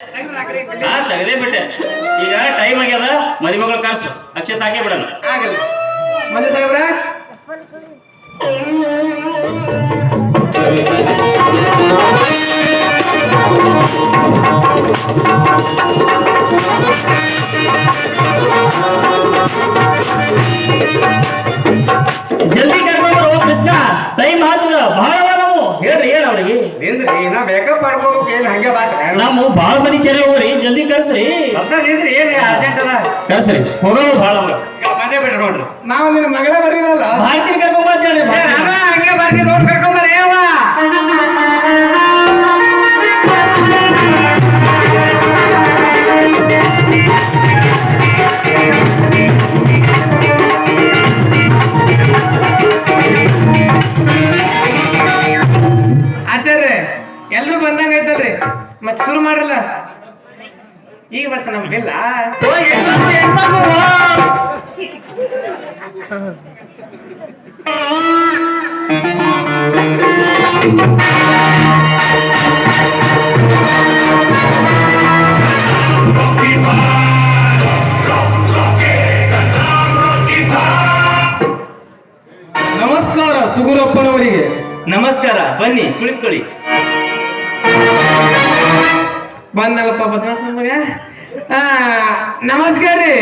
ಹಾ ತೆಗದೇ ಬಿಟ್ಟೆ. ಈಗ ಟೈಮ್ ಆಗ್ಯದ ಮದುಮಗಳು ಕರ್ಸು ಅಕ್ಷತೆ ಹಾಕೇ ಬಿಡೋಣ. ಆಗಲ್ಲ. ಮಂಜು ಸಾಹೇಬ್ರ ಅವ್ರಿಗೆ? ನಿಂದ್ರಿ ನಾ ಬೇಕಪ್ ಮಾಡ್ಕೋಬೇಕು ಏನ್ ಹಂಗೆ ಬಾತ್ರ ನಾವು ಬಾಳ ಮನಿ ಕೆರೆ ಹೋಗ್ರಿ ಜಲ್ದಿ ಕರ್ಸ್ರಿ. ಅಪ್ಪ ನಿಂದ್ರಿ ಏನ್ ಅರ್ಜೆಂಟ್ ಅದ? ಕರ್ಸ್ರಿ ಹೋಗೋಣ ಭಾಳ ಮನೆ ಬಿಡ್ರಿ ನೋಡ್ರಿ. ನಾವು ನಿನ್ನ ಮಗಳೇ ಬರೀರಲ್ಲ? ಈಗ ಬರ್ತಾ ನಮ್ಗೆಲ್ಲ ನಮಸ್ಕಾರ ಸುಗುರಪ್ಪನವರಿಗೆ. ನಮಸ್ಕಾರ ಬನ್ನಿ ಕುಳಿತುಕೊಳ್ಳಿ. ಬಂದಲ್ಲಪ್ಪ ಬದ್ಮಾಸ್ ಆ, ನಮಸ್ಕಾರ ರೀ.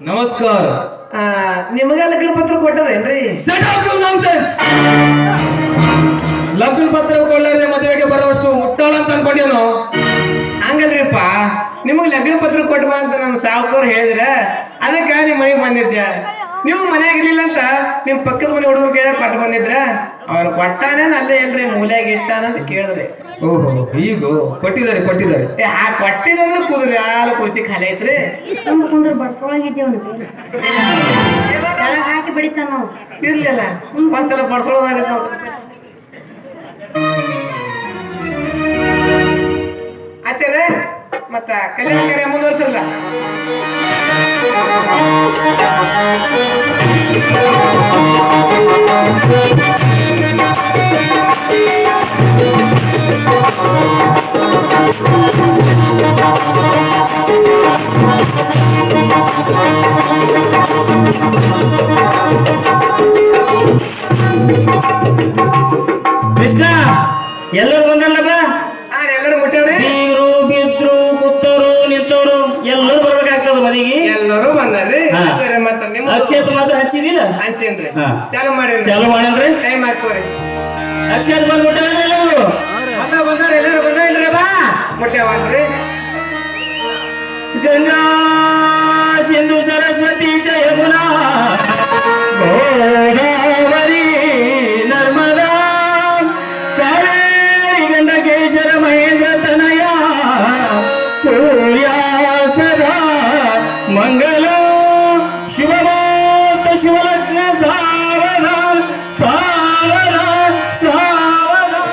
ನಮಸ್ಕಾರ. ನಿಮಗೆ ಲಗ್ನ ಪತ್ರ ಕೊಟ್ಟಾರೇನ್ರಿ? ಲಗ್ನ ಪತ್ರ ಕೊಡ್ಲಾರ್ದೆ ಮದುವೆಗೆ ಬರೋಷ್ಟು ಮುಟ್ಟಾಳ ಅಂತ ಅನ್ಕೊಂಡೇನು? ಹಂಗಲ್ರಿಪ್ಪ ನಿಮಗ್ ಲಗ್ನ ಪತ್ರ ಕೊಟ್ಟ ಅಂತ ನಮ್ಮ ಸಾವುಕಾರ ಹೇಳಿದ್ರೆ ಅದಕ್ಕೆ ನಿಮ್ಮ ಮನೆಗೆ ಬಂದಿದ್ದೆ. ನೀವು ಮನ್ಯಾಗ ಇರ್ಲಿಲ್ಲ ಅಂತ ನಿಮ್ ಪಕ್ಕದ ಮನೆ ಹುಡುಗರು ಕೇಳ ಕೊಟ್ಟು ಬಂದಿದ್ರ? ಅವ್ರು ಕೊಟ್ಟಾನ ಅಲ್ಲೇ ಇಲ್ರಿ ಮೂಲ್ಯಾಗ ಇಟ್ಟಾನ ಅಂತ ಕೇಳಿದ್ರಿ. ಓಹೋ ಈಗ ಕೊಟ್ಟಿದ್ದಾರೆ ಕೊಟ್ಟಿದ್ದಾರೆ. ಏ ಹಾ ಕೊಟ್ಟಿದಂದ್ರೆ ಕುದ್ರಿ ಹಾಲು ಕುರ್ಚಿ ಖಾಲಿ ಐತ್ರಿ? ಕುಂದ್ರ ಹಾಕಿ ನಾವು ಇರ್ಲಿಲ್ಲ. ಒಂದ್ಸಲ ಆಚಾರ್ಯ ಮತ್ತ ಕಲ್ಯಾಣ ಕಾರ್ಯ ಮುಂದುವರ್ಸಲ್ಲ ಕೃಷ್ಣ ಎಲ್ಲರೂ ಬಂದಲ್ಲಪ್ಪ ಮತ್ತ ನಿಮ್ಮ ಅಕ್ಷತೆ ಮಾತ್ರ ಹಚ್ಚಿದಿಲ್ಲ ಹಂಚೇನ್ರಿ ಹಾ. ಚಾಲು ಮಾಡಿ ಚಾಲು ಮಾಡಲ್ರಿ ಟೈಮ್ ಹಾಕೋರಿ ಅಕ್ಷತೆ ಬಂದ್ಬಿಟ್ಟಾರ ಎಲ್ಲರೂ ಬಂದ ಬಂದಾರ ಎಲ್ಲರೂ ಬಂದ ಇಲ್ರಿ ಬಾ ಮುಟ್ಟ್ಯಾವನ್ರಿ ಗಂಗಾ ಸಿಂಧು ಸರಸ್ವತಿ ಜಯಮುನಾ ಗೋದಾವರಿ ನರ್ಮದಾ ಕಾವೇರಿ ಗಂಡಕೇಶ್ವರ ಮಹೇಂದ್ರ ತನಯ ಸೂರ್ಯ ಸದಾ ಮಂಗಲ ಶಿವಮಾತ சிவரத்ன சாரணம் சாரணம் சாரணம்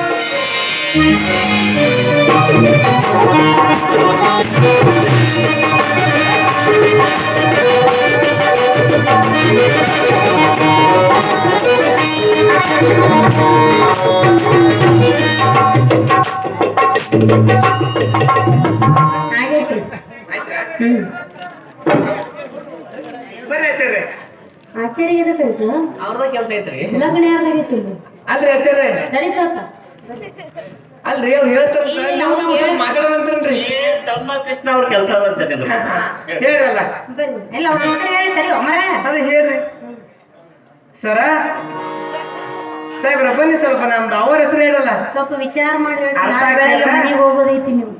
ಅವ್ರದ ಕೆಲಸ ಐತ್ರಿ. ಲಗ್ನ ಅಲ್ರಿ ಅವ್ರು ಹೇಳ್ತಾರ ನೀವು ನಾವು ಸ್ವಲ್ಪ ಮಾತಾಡೋಣಂತ್ರಿ ತಮ್ಮ ಕೃಷ್ಣ ಅವ್ರ ಕೆಲಸ ಅಂತ ಹೇಳ್ರಲ್ಲ. ಬರ್ರಿ ಎಲ್ಲ ಅವ್ರ ಮಕ್ಕಳು ಹೇಳಿ ತಡಿ ಒಮ್ಮರ ಅದೇ ಹೇಳ್ರಿ. ಸರ ಸಾಹೇಬ್ರ ಬನ್ನಿ ಸ್ವಲ್ಪ ನಮ್ದು. ಅವ್ರ ಹೆಸರು ಹೇಳಲ್ಲ. ಸ್ವಲ್ಪ ವಿಚಾರ ಮಾಡಿ? ಮನೆಗೆ ಹೋಗೋದೈತಿ ನೀವು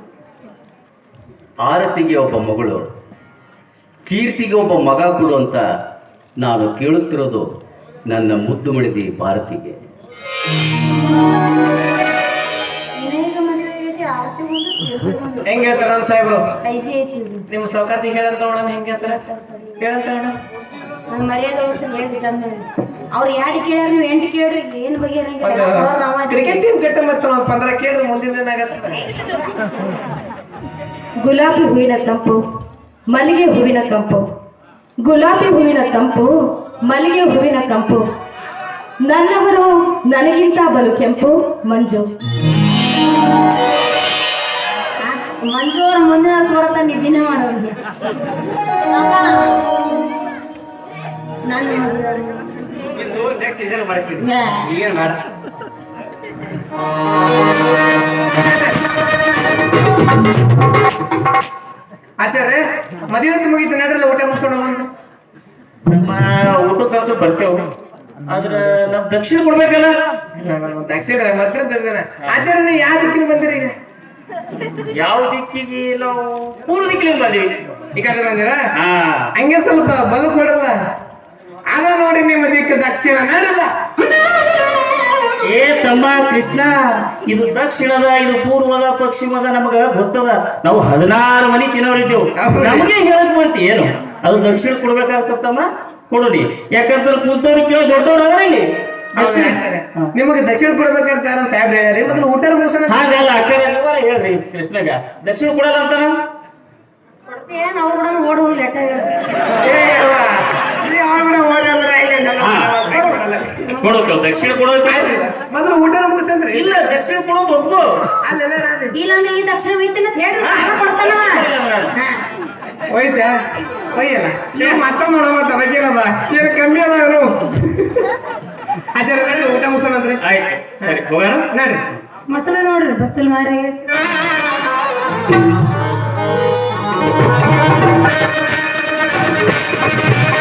ಆರತಿಗೆ ಒಬ್ಬ ಮಗಳು ಕೀರ್ತಿಗೆ ಒಬ್ಬ ಮಗ ಕೊಡು ಅಂತ ನಾನು ಕೇಳುತ್ತಿರೋದು ನನ್ನ ಮುದ್ದು ಮಡಿದಿ ಭಾರತಿಗೆ. ಹೆಂಗೆ ಹೇಳ್ತಾರ ನಮ್ಮ ಸಾಹೇಬ್ರು? ನಿಮ್ಮ ಸೌಕಾರ್ತಿ ಹೇಳಂತ ನೋಡೋಣ ಹೆಂಗ್ ಹೇಳ್ತಾರ? ಹೇಳಂತ ನೋಡೋಣ ನನ್ ಮರ್ಯಾದೆ ಹೇಳಿ ಚಂದ ಅವ್ರು ಯಾರು ಕೇಳ್ರಿ ನೀವು ಎಂಟು ಕೇಳ್ರಿ ಏನು ಬಗ್ಗೆ ಕ್ರಿಕೆಟ್ ಟೀಮ್ ಕೆಟ್ಟ ಮತ್ತೆ ನಾವು ಪಂದ್ರ ಕೇಳಿದ್ರೆ ಮುಂದಿನ ಏನಾಗತ್ತ ಗುಲಾಬಿ ಹೂವಿನ ತಂಪು ಮಲ್ಲಿಗೆ ಹೂವಿನ ಕಂಪು. ಗುಲಾಬಿ ಹೂವಿನ ತಂಪು ಮಲ್ಲಿಗೆ ಹೂವಿನ ಕಂಪು. ನನ್ನವರು ನನಗಿಂತ ಬಲು ಕೆಂಪು ಮಂಜು. ಮಂಜೂರ ಮುಂದಿನ ಸೋರದಲ್ಲಿ ದಿನ ಮಾಡೋರಿಗೆ. ನಾನು ಆಚಾರ್ಯ ಮದುವೆ ಅಂತ ಮುಗೀತು ನಡ್ರಲ್ಲ ಊಟ ಮುಗಿಸೋಣ ಅಂತ ನಮ್ಮ ಊಟಕ್ಕಂತೂ ಬರ್ತೇವೆ ಆದ್ರೆ ನಮ್ ದಕ್ಷಿಣ ಕೊಡ್ಬೇಕಲ್ಲ? ದಕ್ಷಿಣ ಮಾತ್ರ ಆಚಾರ್ಯ ನೀವು ಯಾವ ದಿಕ್ಕಿನ ಬಂದಿರಿ ಈಗ? ಯಾವ ದಿಕ್ಕಿಗೆ ನಾವು ಮೂರು ದಿಕ್ಕಿನ ಬಂದೀವಿ. ಈ ಕಡೆ ಬಂದಿರಾ? ಹಾ. ಹಂಗೆ ಸ್ವಲ್ಪ ಬಲಕ್ ಕೊಡಲ್ಲ ಅದ ನೋಡಿ ನಿಮ್ಮ ದಿಕ್ಕ ದಕ್ಷಿಣ ನಡಲ್ಲ ಏ ತಮ್ಮ ಕೃಷ್ಣ ಇದು ದಕ್ಷಿಣದ ಇದು ಪೂರ್ವದ ಪಶ್ಚಿಮದ ನಮಗ ಗೊತ್ತದ ನಾವು ಹದಿನಾರು ಮನಿ ತಿನ್ನೋರಿದ್ದೇವು. ನಮಗೆ ಹೇಳಕ್ ಬರ್ತಿ ಏನು ಅದು ದಕ್ಷಿಣ ಕೊಡ್ಬೇಕಾಗ್ತಮ್ಮ ಕೊಡೋಡಿ ಯಾಕಂದ್ರೆ ಕೂತವ್ರು ಕೇಳೋ ದೊಡ್ಡವ್ರು ಇಲ್ಲಿ ನಿಮಗೆ ದಕ್ಷಿಣ ಕೊಡ್ಬೇಕಂತ ನಮ್ಮ ಸಾಹೇಬ್ರು ಹೇಳ್ಯಾರಿ ಮೊದಲು ಊಟ ಹಾಗಲ್ಲ ಅಕ್ಕರ ಹೇಳ್ರಿ ಕೃಷ್ಣಗ ದಕ್ಷಿಣ ಕೊಡಲ್ಲ ಅಂತ ಏನ್ ಅವ್ರು ಕೂಡ ಓಡ್ ಹೋಗಿ ಹೇಳ ಕೂಡ ಅಂದ್ರೆ. ಕೊಡೋಕೆ ದಕ್ಷಿಣ ಕೊಡೋಕೆ ಆಯ್ತು. ಮೊದಲು ಊಟ ಮುಗಿಸಂದ್ರೆ ಇಲ್ಲ ದಕ್ಷಿಣ ಕೊಡೋದು ಒಪ್ಕೋ ಅಲ್ಲೆಲ್ಲ ಇಲ್ಲಾಂದ್ರೆ ಈ ದಕ್ಷಿಣ ಹೋಯ್ತಿನ ಅಂತ ಕೊಡ್ತಾನ ನಾನು ಕೊಡ್ತಾನವ ಹಾ. ಹೋಯ್ತಾ? ಒಯ್ಯಲ್ಲ ನೀವು ಮತ್ತೆ ನೋಡ ಮತ್ತೆ ಅದಕ್ಕೇನದ ಏನು ಕಮ್ಮಿ ಅದ ಊಟ ಮುಗಿಸೋಣಂತ್ರಿ ಆಯ್ತು ಸರಿ ಹೋಗೋಣ. ನಡ್ರಿ ಮಸಾಲೆ ನೋಡ್ರಿ ಬಚ್ಚಲ್ ಮಾರಿ